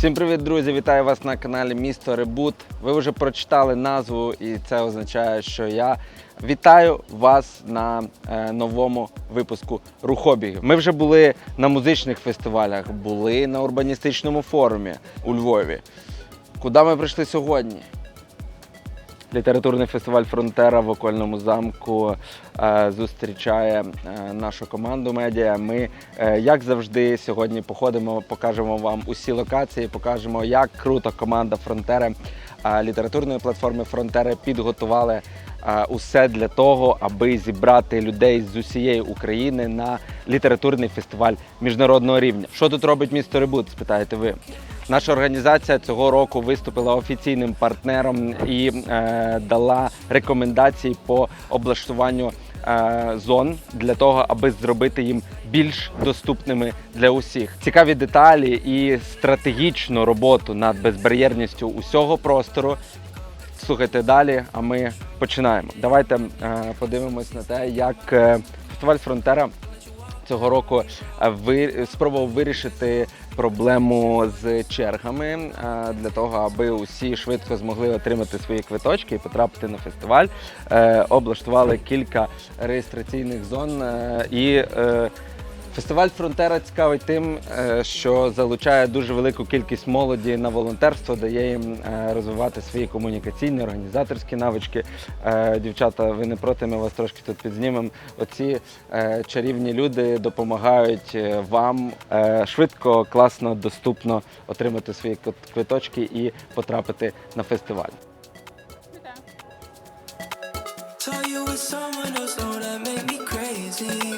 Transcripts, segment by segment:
Всім привіт, друзі! Вітаю вас на каналі Місто Ребут. Ви вже прочитали назву, і це означає, що я вітаю вас на е, новому випуску Рухобігів. Ми вже були на музичних фестивалях, були на урбаністичному форумі у Львові. Куди ми прийшли сьогодні? Літературний фестиваль Фронтера в окольному замку е, зустрічає е, нашу команду медіа. Ми, е, як завжди, сьогодні походимо, покажемо вам усі локації, покажемо, як круто команда Фронтери е, літературної платформи Фронтери підготували усе для того, аби зібрати людей з усієї України на літературний фестиваль міжнародного рівня. Що тут робить місто Ребут? Спитаєте ви? Наша організація цього року виступила офіційним партнером і е, дала рекомендації по облаштуванню зон для того, аби зробити їм більш доступними для усіх. Цікаві деталі і стратегічну роботу над безбар'єрністю усього простору. Слухайте далі, а ми починаємо. Давайте е, подивимось на те, як е, фестиваль Фронтера цього року е, ви спробував вирішити проблему з чергами е, для того, аби усі швидко змогли отримати свої квиточки і потрапити на фестиваль. Е, Облаштували кілька реєстраційних зон і. Фестиваль Фронтера цікавий тим, е, що залучає дуже велику кількість молоді на волонтерство, дає їм е, розвивати свої комунікаційні, організаторські навички. Е, Дівчата, ви не проти, ми вас трошки тут підзнімемо. Оці чарівні люди допомагають вам швидко, класно, доступно отримати свої квиточки і потрапити на фестиваль. Crazy.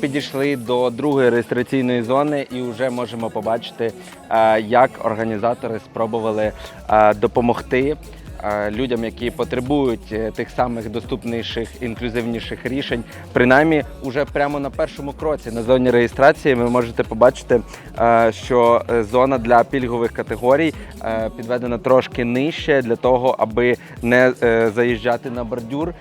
Підійшли до другої реєстраційної зони і вже можемо побачити, е, як організатори спробували е, допомогти е, людям, які потребують тих самих доступніших інклюзивніших рішень. Принаймні, уже прямо на першому кроці на зоні реєстрації ви можете побачити, що зона для пільгових категорій підведена трошки нижче для того, аби не заїжджати на бордюр.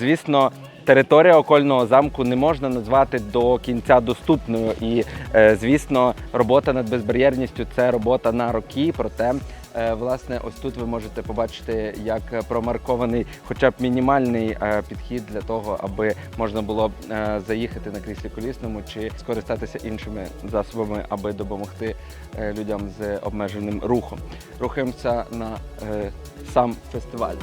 Звісно. Територія окольного замку не можна назвати до кінця доступною. І, е, звісно, робота над безбар'єрністю це робота на роки. Проте, е, власне, ось тут ви можете побачити, як промаркований хоча б мінімальний е, підхід для того, аби можна було заїхати на кріслі колісному чи скористатися іншими засобами, аби допомогти людям з обмеженим рухом. Рухаємося на сам фестиваль.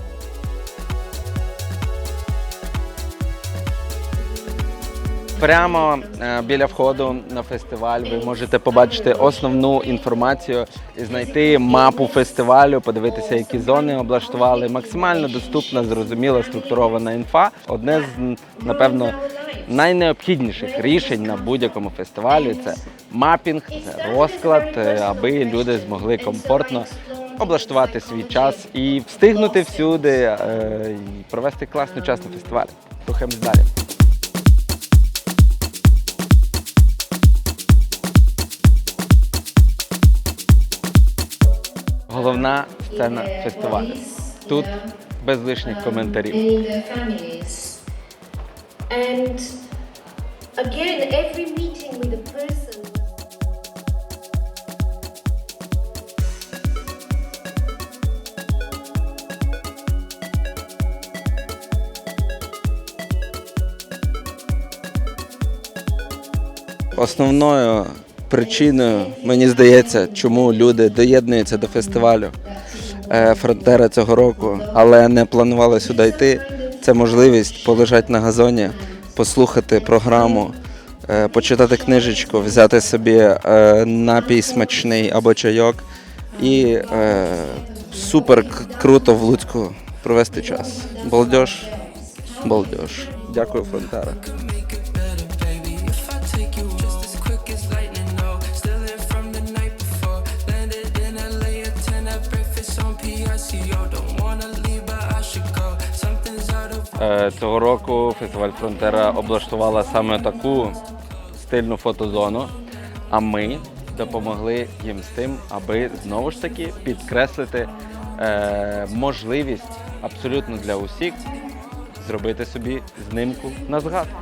Прямо е, біля входу на фестиваль ви можете побачити основну інформацію і знайти мапу фестивалю, подивитися, які зони облаштували. Максимально доступна, зрозуміла, структурована інфа. Одне з напевно найнеобхідніших рішень на будь-якому фестивалі це мапінг, це розклад, е, аби люди змогли комфортно облаштувати свій час і встигнути всюди е, і провести класний час на фестивалі. Рухаємось далі. Головна сцена фестивалю. Тут без лишніх коментарів. Основною причиною, мені здається, чому люди доєднуються до фестивалю е, Фронтера цього року, але не планували сюди йти. Це можливість полежати на газоні, послухати програму, е, почитати книжечку, взяти собі е, напій смачний або чайок і супер круто в Луцьку провести час. Балдеж, балдеж. Дякую, Фронтера. Цього року фестиваль Фронтера облаштувала саме таку стильну фотозону, а ми допомогли їм з тим, аби знову ж таки підкреслити е, можливість абсолютно для усіх зробити собі знимку на згадку.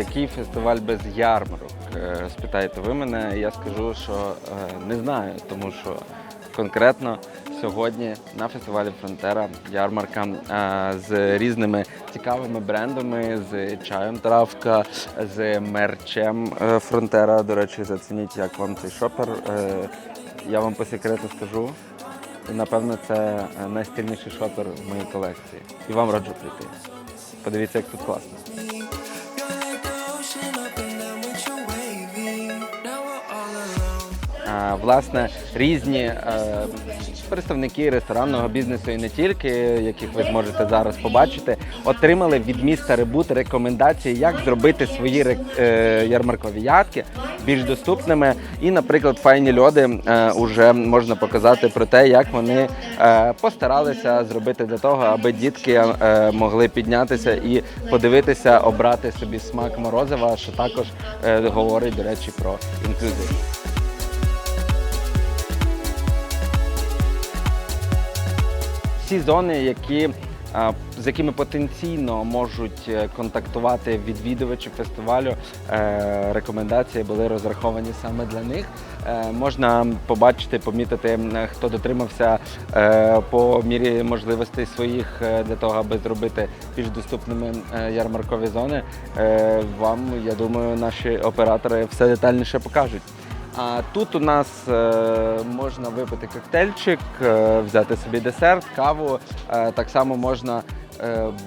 Який фестиваль без ярмарок? Е, Спитаєте ви мене, я скажу, що е, не знаю, тому що конкретно сьогодні на фестивалі Фронтера ярмарка е, з різними цікавими брендами, з чаєм травка, з мерчем Фронтера. До речі, зацініть, як вам цей шопер. Я вам по секрету скажу. Напевно, це найстильніший шопер в моїй колекції. І вам раджу прийти. Подивіться, як тут класно. Власне, різні е, представники ресторанного бізнесу і не тільки, яких ви зможете зараз побачити, отримали від міста Ребут рекомендації, як зробити свої е, ярмаркові ядки більш доступними. І, наприклад, файні льоди е, уже можна показати про те, як вони е, постаралися зробити для того, аби дітки е, могли піднятися і подивитися, обрати собі смак морозива, що також е, говорить, до речі, про інклюзив. Всі зони, які, з якими потенційно можуть е, контактувати відвідувачі фестивалю, е, рекомендації були розраховані саме для них. Е, Можна побачити, помітити, хто дотримався е, по мірі можливостей своїх е, для того, аби зробити більш доступними е, ярмаркові зони. Е, Вам, я думаю, наші оператори все детальніше покажуть. А тут у нас е, можна випити коктейльчик, е, взяти собі десерт, каву. Е, так само можна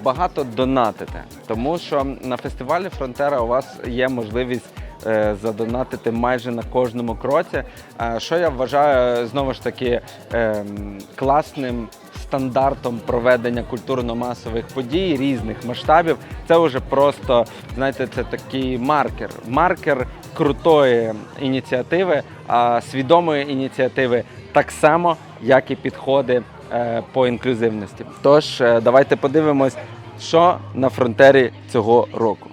багато донатити, тому що на фестивалі Фронтера у вас є можливість. Е, Задонатити майже на кожному кроці. Е, Що я вважаю знову ж таки ем, класним стандартом проведення культурно-масових подій різних масштабів. Це вже просто, знаєте, це такий маркер. Маркер крутої ініціативи, а свідомої ініціативи так само, як і підходи е, по інклюзивності. Тож, е, давайте подивимось, що на фронтері цього року.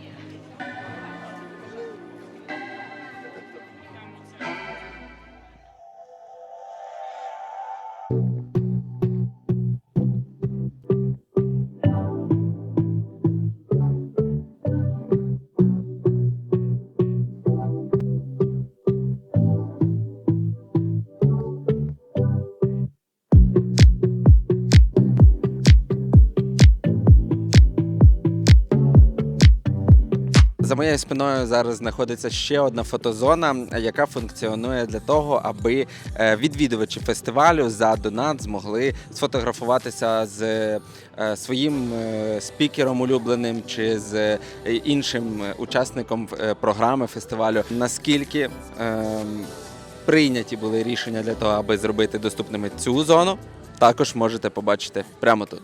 Моєю спиною зараз знаходиться ще одна фотозона, яка функціонує для того, аби е, відвідувачі фестивалю за донат змогли сфотографуватися з е, своїм е, спікером улюбленим чи з іншим учасником програми фестивалю. Наскільки ем, прийняті були рішення для того, аби зробити доступними цю зону, також можете побачити прямо тут.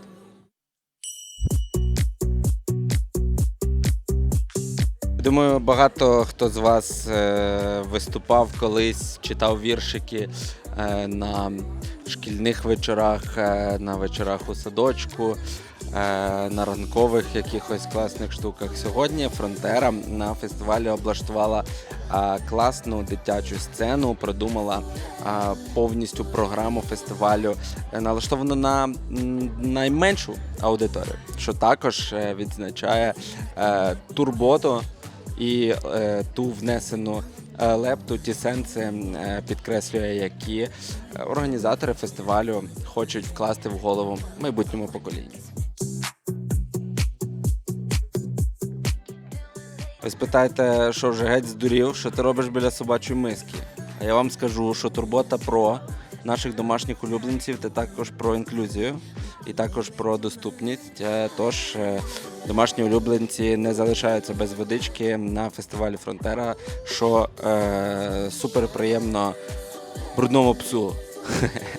Думаю, багато хто з вас е, виступав колись, читав віршики е, на шкільних вечорах, е, на вечорах у садочку, на ранкових якихось класних штуках. Сьогодні Фронтера на фестивалі облаштувала класну дитячу сцену, продумала повністю програму фестивалю, налаштовану на найменшу аудиторію, що також відзначає турботу і е, ту внесену е, лепту, ті сенси е, підкреслює, які е, організатори фестивалю хочуть вкласти в голову майбутньому поколінню. Ви спитаєте, що вже геть здурів, що ти робиш біля собачої миски. А я вам скажу, що турбота про наших домашніх улюбленців це також про інклюзію і також про доступність. Е, Тож е, домашні улюбленці не залишаються без водички на фестивалі Фронтера, що е, супер приємно брудному псу.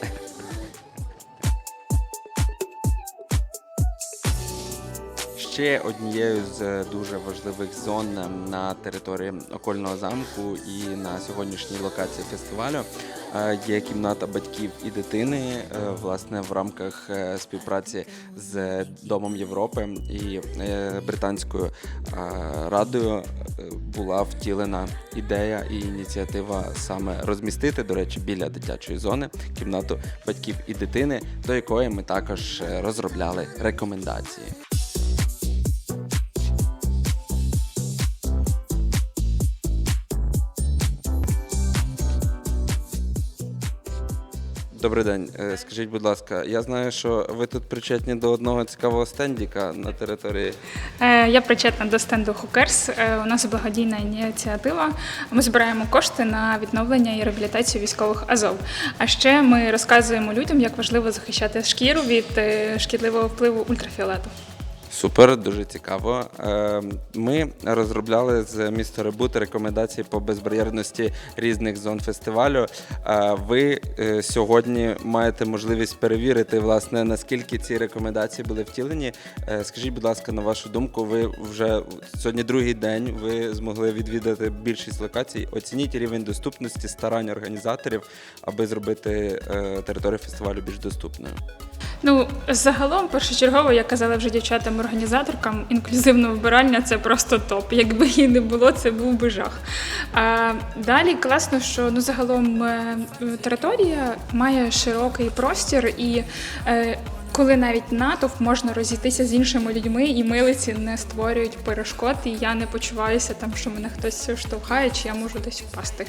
Ще однією з е, дуже важливих зон на території окольного замку і на сьогоднішній локації фестивалю є кімната батьків і дитини. Е, Власне, в рамках е, співпраці з Домом Європи і е, британською е, радою е, була втілена ідея і ініціатива саме розмістити, до речі, біля дитячої зони кімнату батьків і дитини, до якої ми також е, розробляли рекомендації. Добрий день. Е, Скажіть, будь ласка, я знаю, що ви тут причетні до одного цікавого стендіка на території. Е, Я причетна до стенду Хукерс. У нас благодійна ініціатива. Ми збираємо кошти на відновлення і реабілітацію військових Азов. А ще ми розказуємо людям, як важливо захищати шкіру від е, шкідливого впливу ультрафіолету. Супер, дуже цікаво. Е, Ми розробляли з міста Ребут рекомендації по безбар'єрності різних зон фестивалю. Е, Ви е, сьогодні маєте можливість перевірити, власне, наскільки ці рекомендації були втілені. Скажіть, будь ласка, на вашу думку, ви вже сьогодні другий день ви змогли відвідати більшість локацій. Оцініть рівень доступності старань організаторів, аби зробити територію фестивалю більш доступною. Ну, загалом, першочергово, як казала вже дівчатам-організаторкам, інклюзивного вбирання це просто топ. Якби її не було, це був би жах. А, далі класно, що ну, загалом е, територія має широкий простір і. Коли навіть натовп можна розійтися з іншими людьми, і милиці не створюють перешкод, і я не почуваюся там, що мене хтось штовхає, чи я можу десь впасти.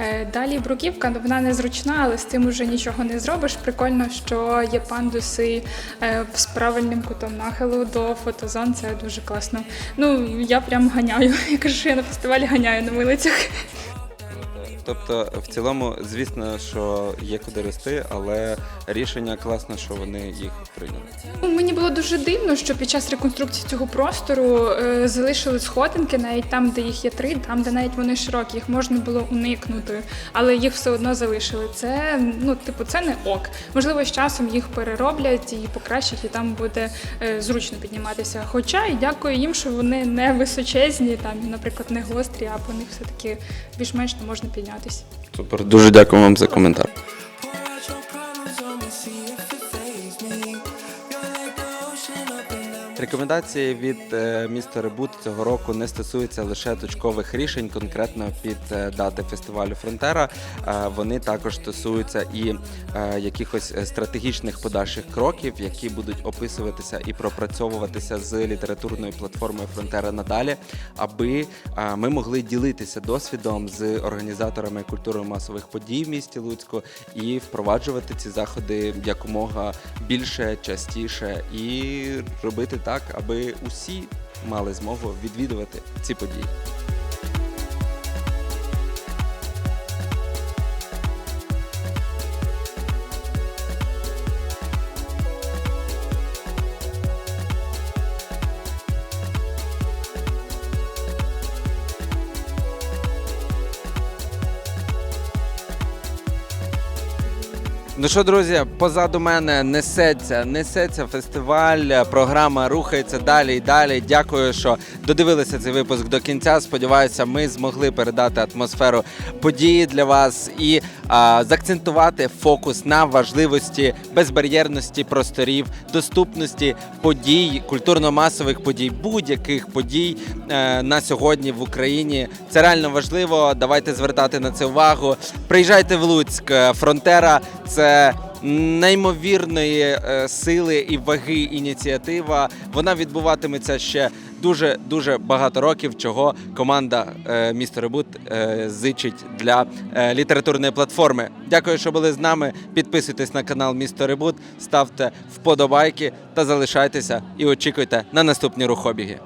Е, Далі бруківка, ну, вона незручна, але з цим уже нічого не зробиш. Прикольно, що є пандуси е, з правильним кутом нахилу до фотозон. Це дуже класно. Ну я прям ганяю. Я кажу, що я на фестивалі ганяю на милицях. Тобто, в цілому, звісно, що є куди рости, але рішення класно, що вони їх прийняли. Ну, Мені було дуже дивно, що під час реконструкції цього простору е, залишили сходинки, навіть там, де їх є три, там, де навіть вони широкі, їх можна було уникнути, але їх все одно залишили. Це ну, типу, це не ок. Можливо, з часом їх перероблять і покращать, і там буде е, зручно підніматися. Хоча і дякую їм, що вони не височезні, там, наприклад, не гострі, а по них все таки більш-менш можна піднятися. Супер, дуже дякую вам за коментар. Рекомендації від е, міста Ребут цього року не стосуються лише точкових рішень, конкретно під е, дати фестивалю Фронтера. Е, Вони також стосуються і якихось стратегічних подальших кроків, які будуть описуватися і пропрацьовуватися з літературною платформою Фронтера надалі, аби ми могли ділитися досвідом з організаторами культурно-масових подій в місті Луцьку і впроваджувати ці заходи якомога більше, частіше і робити так, аби усі мали змогу відвідувати ці події. Ну що, друзі, позаду мене несеться, несеться фестиваль. Програма рухається далі і далі. Дякую, що додивилися цей випуск до кінця. Сподіваюся, ми змогли передати атмосферу події для вас і а, заакцентувати фокус на важливості безбар'єрності просторів, доступності подій, культурно-масових подій, будь-яких подій е, на сьогодні в Україні. Це реально важливо. Давайте звертати на це увагу. Приїжджайте в Луцьк. Фронтера це неймовірної е, сили і ваги ініціатива. Вона відбуватиметься ще дуже дуже багато років, чого команда е, місто Ребут е, зичить для літературної платформи. Дякую, що були з нами. Підписуйтесь на канал Місто Ребут, ставте вподобайки та залишайтеся і очікуйте на наступні рухобіги.